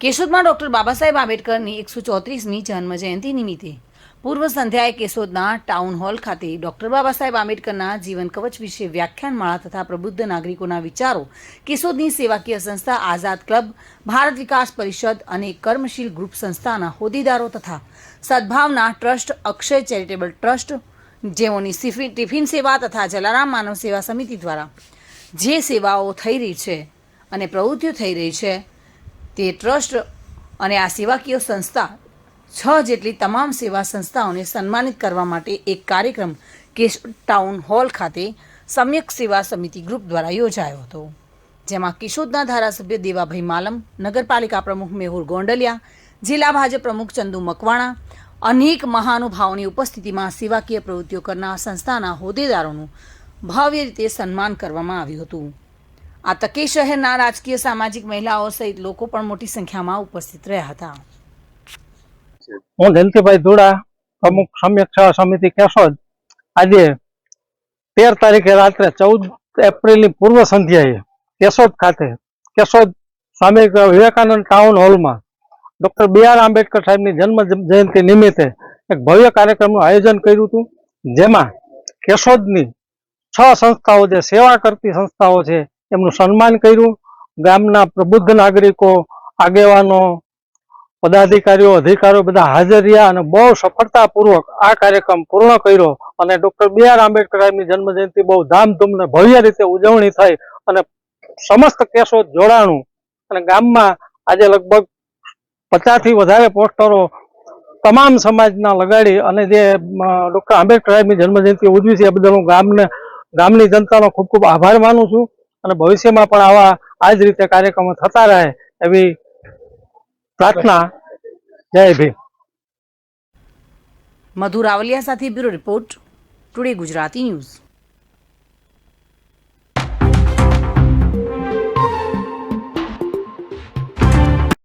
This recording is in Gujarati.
કેશોદમાં ડૉક્ટર બાબા સાહેબ આંબેડકરની એકસો ચોત્રીસમી જન્મ જયંતિ નિમિત્તે પૂર્વ સંધ્યાએ કેશોદના ટાઉન હોલ ખાતે ડૉક્ટર બાબા સાહેબ આંબેડકરના જીવન કવચ વિશે વ્યાખ્યાનમાળા તથા પ્રબુદ્ધ નાગરિકોના વિચારો કેશોદની સેવાકીય સંસ્થા આઝાદ ક્લબ, ભારત વિકાસ પરિષદ અને કર્મશીલ ગ્રુપ સંસ્થાના હોદ્દેદારો તથા સદભાવના ટ્રસ્ટ, અક્ષય ચેરિટેબલ ટ્રસ્ટ, જેઓની ટિફિન સેવા તથા જલારામ માનવ સેવા સમિતિ દ્વારા જે સેવાઓ થઈ રહી છે અને પ્રવૃત્તિઓ થઈ રહી છે તે ટ્રસ્ટ અને આ સેવાકીય સંસ્થા છ જેટલી તમામ સેવા સંસ્થાઓને સન્માનિત કરવા માટે એક કાર્યક્રમ કેશ ટાઉન હોલ ખાતે સમ્યક સેવા સમિતિ ગ્રુપ દ્વારા યોજાયો હતો. જેમાં કિશોદના ધારાસભ્ય દેવાભાઈ માલમ, નગરપાલિકા પ્રમુખ મેહુલ ગોંડલિયા, જિલ્લા ભાજપ પ્રમુખ ચંદુ મકવાણા, અનેક મહાનુભાવોની ઉપસ્થિતિમાં સેવાકીય પ્રવૃત્તિઓ કરનાર સંસ્થાના હોદ્દેદારોનું ભવ્ય રીતે સન્માન કરવામાં આવ્યું હતું. આ તકે શહેરના રાજકીય સામાજિક મહિલાઓ સહિત લોકો પણ મોટી સંખ્યામાં ઉપસ્થિત રહ્યા હતા. હું જયંતિભાઈ ધુડા, પ્રમુખ સમ્યક સેવા સમિતિ કેશોદ. આજે તેર તારીખે રાત્રે ચૌદ એપ્રિલની પૂર્વ સંધ્યાએ કેશોદ ખાતે, કેશોદ સ્વામી વિવેકાનંદ ટાઉન હોલમાં ડૉક્ટર બી આર આંબેડકર સાહેબની જન્મ જયંતિ નિમિત્તે એક ભવ્ય કાર્યક્રમનું આયોજન કર્યું હતું, જેમાં કેશોદની છ સંસ્થાઓ જે સેવા કરતી સંસ્થાઓ છે એમનું સન્માન કર્યું. ગામના પ્રબુદ્ધ નાગરિકો, આગેવાનો, પદાધિકારીઓ, અધિકારીઓ બધા હાજર રહ્યા અને બહુ સફળતાપૂર્વક આ કાર્યક્રમ પૂર્ણ કર્યો અને ડોક્ટર બી આર આંબેડકર સાહેબની જન્મજયંતિ બહુ ધામધૂમને ભવ્ય રીતે ઉજવણી થઈ અને સમસ્ત કેસો જોડાણું. અને ગામમાં આજે લગભગ પચાસથી વધારે પોસ્ટરો તમામ સમાજના લગાડી અને જે ડોક્ટર આંબેડકર સાહેબની જન્મજયંતિ ઉજવી છે એ બદલ હું ગામને, ગામની જનતાનો ખૂબ ખૂબ આભાર માનું છું. અને ભવિષ્યમાં પણ આવા આ જ રીતે કાર્યક્રમો થતા રહે એવી પ્રાર્થના. જય ભીમ. મધુ રાવલિયા સાથે bureau report today Gujarati news.